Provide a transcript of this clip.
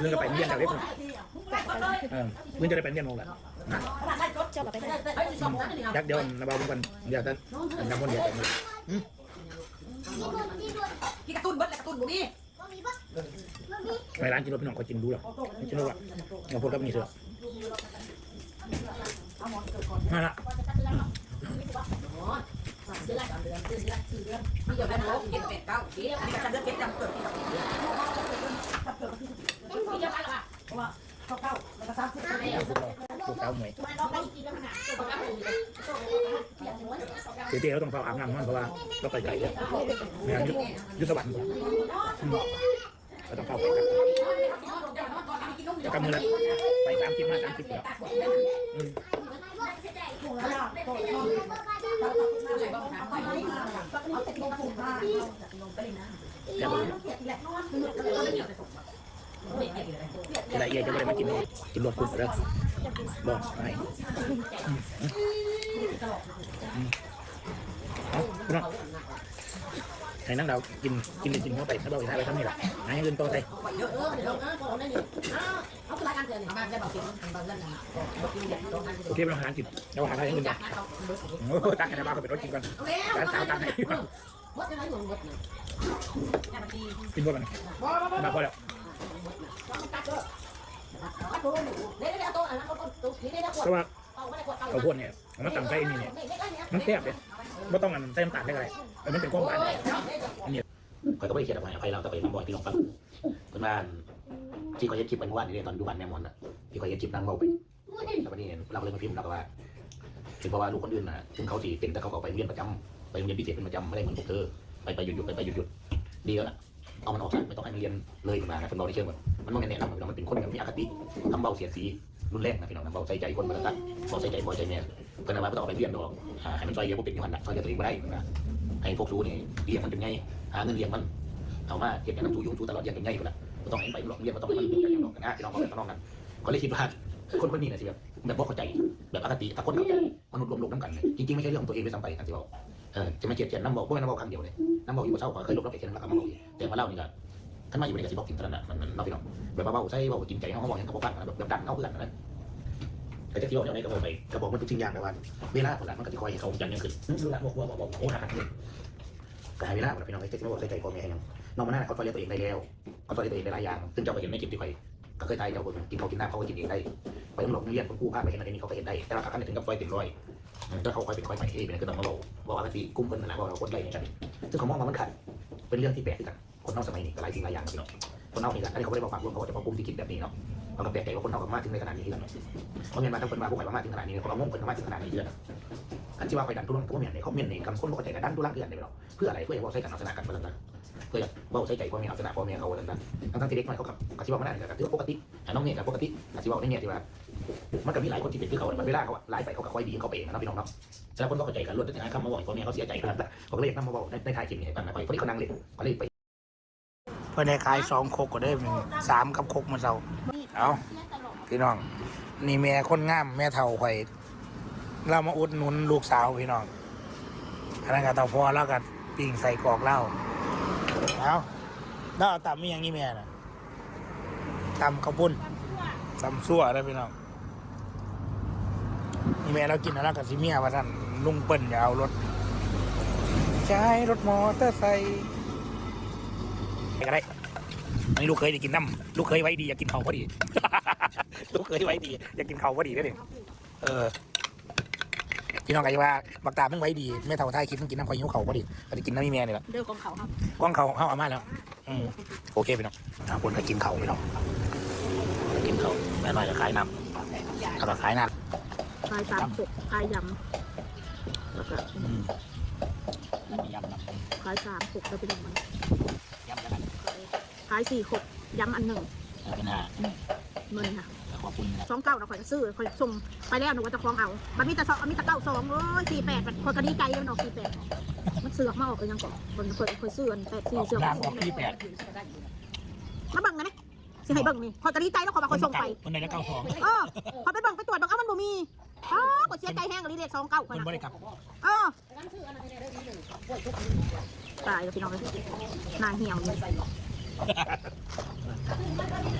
เรื่องก็ไปเรียนจากเล็กหน่อยเออมึงจะได้ไปเรียนโมงแหละนะเจ้าไปยักเดียวนะเบาวมึงกันเดี๋ยวจะนำคนเดียวไปมาพี่กระตุ้นเบิดเลยกระตุ้นบุนี่ไปร้านกินรถพี่น้องก็กินดูหรอกกินรู้ว่าเราพูดกับนี่เถอะมาละ พี่จะเป็นโรคเก็บเป็ดเก้าเดี๋ยวอันนี้ก็จะเลือกเก็บจำเกิดพี่กับพี่จะไปหรอลูกสาวลูกสาวหมยเจ๊เจ๊เราต้องเฝ้าอาบน้ำมันเพราะว่าเราไปไกลเนี่ยงานยุทธสวรรเราต้องเฝ้าไปกันแล้วก็มือละไปตามคลิปมาตามคลิปแล้ว อืมแกบอกจะได้เย่จะไม่ได้มากินกินรวมกลุ่มแล้วบอกให้เอาพี่น้อง ให้นั่งเรากินกินได้กินเข้าไปถ้าเราอีกท่าไปทำนี่แหละให้เงินตไปเยอะเออเดี๋ยวเออเขาเนี่ยเขาคือรายการเตือนมาได้บอกเสียงบางเรื่องนะบอกกินเด็กต้อารโอเคเป็นอาหารกินเราหาทางให้เงินจาจ้เขาเบิดโอ้ตั้งให้บ้านเขาเป็นรถกินก่อนร้านสาวตั้งให้เบิดยังไงหนูเบิดเนี่ยแค่กินพวกมันมาพอแล้วตัดก็ตัดตัวหนูเดี๋ยวเดี๋ยวตัวอันนั้นเขาพราะว่าเอาไม่ได้กเอาข้าวโพดเนี่ยมันตั้งใจนี่เนี่ยมันแซ่บเลยไม่ต้องอันใส่น้ำตาลได้ไร ต่มันเป็นความหวานเนี่ยข่อยก็ไม่ได้เขียนอภัยอภัยเราแต่ไปน้ำบ่อยพี่น้องฟังเพื่อนบ้านที่เขาเย็ดคลิปไปเมื่อวานนี้ตอนดูบ้านแม่มอนอะที่เขาเย็ดคลิปนั่งเบาไปแล้ววันนี้เราเลยมาพิมพ์เราก็ว่าถึงเพราะว่าลูกคนอื่นน่ะถึงเขาสีเป็นแต่เขาก็ไปเรียนประจำไปโรงเรียนพิเศษเป็นประจำไม่ได้เหมือนพวกเธอไปไปหยุดหยุดไปไปหยุดหยุดดีแล้วล่ะเอามันออกซะไม่ต้องให้มันเรียนเลยมานะเป็นบอกในเชิงแบบมันไม่แนะนำพี่น้องมันเป็นคนแบบมีอคติทำเบาเสียสีรุนแรงนะพี่น้องนะเบาใจใจคนมันตัดเบาใจใจพอใจแม่เพื่อนว่าไม่ต้องไปเรียนดอกให้มันซอยเรียนพวกเป็นอยังไงซอยเรียนตัวเองไม่ได้นะ ให้พวกชูนี่เรียนมันเป็นไงหาเงินเรียนมันเอามาเก็บเงินน้ำชูยุ่งชูตลอดเรียนเป็นไงอยู่ละไม่ต้องให้ไปหลอกเรียนไม่ต้องมันเป็นอย่างนั้นนะพี่น้องเขาเป็นน้องกันก็เลยคิดว่าคนคนนี้นะสิแบบแบบบ่เข้าใจแบบอคติถ้าคนเข้าใจมนุษย์รวมๆน้ำกันจริงๆไม่ใช่เรื่องของตัวเองไปซ้ำไปกันสิบอกเออจะมาเกลียดเกลียดน้ำบอกพวกน้ำบอกครั้งเดียวเลยน้ำบอกอยู่กับเช่าเคยลบรับไปแค่นั้นแล้วก็มาบอกแต่มาเล่านี่ก็ท่านมาอยู่ในกระสิบอกกินตอนนั้นมันมันนอกพี่น้องแบบเบาๆใช่เบากินใจเขาบอกอย่างกับพวกกันแบบดันเขาเพื่อนนั้น แต่จะที่บอกอย่างไรก็บอกไปก็บอกมันทุกสิ่งอย่างแต่ว่าเวลาคนละมันก็จะคอยเขาจังยังขึ้นดูละบอกว่าบอกบอกโอ้หาเลยแต่เวลาคนละพี่น้องจะไม่บอกใส่ใจพ่อแม่ยังน้องมันน่าเขาตัวเลี้ยงตัวเองได้แล้วเขาตัวเลี้ยงตัวเองได้หลายอย่างซึ่งเจ้าไปเห็นในคลิปที่ไปก็เคยตายเจ้าคนกินเขากินน้ำเขาก็กินเองได้ไปต้องหลบเรียนคนกู้ภาพไปเห็นอะไรนี่เขาไปเห็นได้แต่ละครั้งถึงกับคอยติดรอยถ้าเขาคอยเป็นคอยใหม่เองเป็นคือต้องมาบอกบอกอคติกุ้มกันนะบอกเราคนไรอย่างนั้นซึ่งเขามองว่ามันขัดเป็นเรื่องที่แปลกกันคนนอกสมัยนี้ก็หลายสิ่งหลายอย่างพี่น้องคนนอกนี่กันอันนี้เขาไม่ได้บอกความรวมเขาจะบอกกลุ่มที่คิดแบบนี้เนาะ เราก็แปลกใจว่าคนนอกมาถึงในขนาดนี้กันเพราะเงินมาทั้งคนมาพวกไหนมาถึงขนาดนี้เขาเรางงคนมาถึงขนาดนี้เลยอันที่ว่าไปดันทุลังตัวเมียเนี่ยเขาเมียนเนี่ยกำคนเขาใจกันดันทุลังเอื่อนเนี่ยเนาเพื่ออะไรเพื่อว่าใช้กันเอาชนะกันมาแล้วเพื่อว่าใช้ใจพ่อเมียเอาชนะพ่อเมียเขาแล้วนั้นทั้งที่เด็กน้อยเขากับกติว่ามันได้กับถือว่าปกติน้องเนี่ยกับปกติกติว่าในเนี่ยที่ว่ามันก็มีหลายคนที่เป็นคือเขามันเวลาเขาไล่ไปเขากับค่อยดีเขาไปเองนะพี่น้องเนาะฉะนั้นคนก็เข้าใจกันล้วนแต่คำมาบอกพ่อเมียเขาเสียใจกันเขาก็เลยนำมาบอกในไทยคลิปนี้กันนะไปคนที่เขานั่งเล่นเขาเลยไปเพื่อนได้ขายสองโคกก็ได้สามกับโคกมาเซา เอาพี่น้อง นี่แม่คนงาม แม่เท่าข่อยเรามาอุดหนุนลูกสาวพี่น้องอันนั้นก็เต่าพอแล้วก็ปิ้งใส่กรอกเหล้าเอาแล้วเอาตำมีอย่างนี้แม่น่ะตำข้าวปุ้นตำซั่วได้พี่น้องนี่แม่เรากินแล้วกับซิเมียว่าท่านลุงเปิ้ลอย่าเอารถใช้รถมอเตอร์ไซค์ไปก็ได้ อันนี้ลูกเคยจะกินน้ำลูกเคยไว้ดีอยากกินเขาพอดี ลูกเคยไว้ดีอยากกินเขาพอดีได้เลยเออพี่น้องกันว่าบักตาเพิ่งไว้ดีไม่เท่าท่ายคิดเพิ่งกินน้ำคอยหิวเขาพอดีก็จะกินน้ำมีแม่นี่แหละเรื่องของเขาครับกว้างเขาเข้าอามาแล้ว อืมโอเคพี่น้องอ่าคนก็กินเขาพี่น้องกินเขาแม่น้อยก็ขายน้ำแล้วก็ขายน้พายสามหกพายยำแล้วก็ำอืมยำน้พายสามหกแล้วเป็นยังไงำยำกัน พายสี่หกยำอันหนึ่งแล้วเป็นห้าเงินค่ะขอบคุณนะสองเก้าเราคอยซื้อคอยส่งไปแล้วหนูก็จะคล้องเอามันมีแต่สองมีแต่เก้าสองโอ้ยสี่แปดคนก็ดีใจมันออกสี่แปดมันเสือกมาออกเลยยังก่อนคนเคยเคยซื้อกันแปดสี่เสือกน้ำออกที่แปดมาเบิ่งกันนะสิให้เบิ่งนี่คอยก็ดีใจแล้วคอยมาคอยส่งไปคนใดแล้วเก้าสองเออพอไปเบิ่งไปตรวจเบิ่งเอ้ามันบ่มีอ๋อก็เสียใจแห้งกับลีเลขสองเก้าคนเพิ่นน่ะบ่ได้กลับเออร้านชื่ออันนั้นเนี่ยได้ดีหนึ่งกล้วยทุกตายแล้วพี่น้องเลยนางเหี่ยวเ Thank you.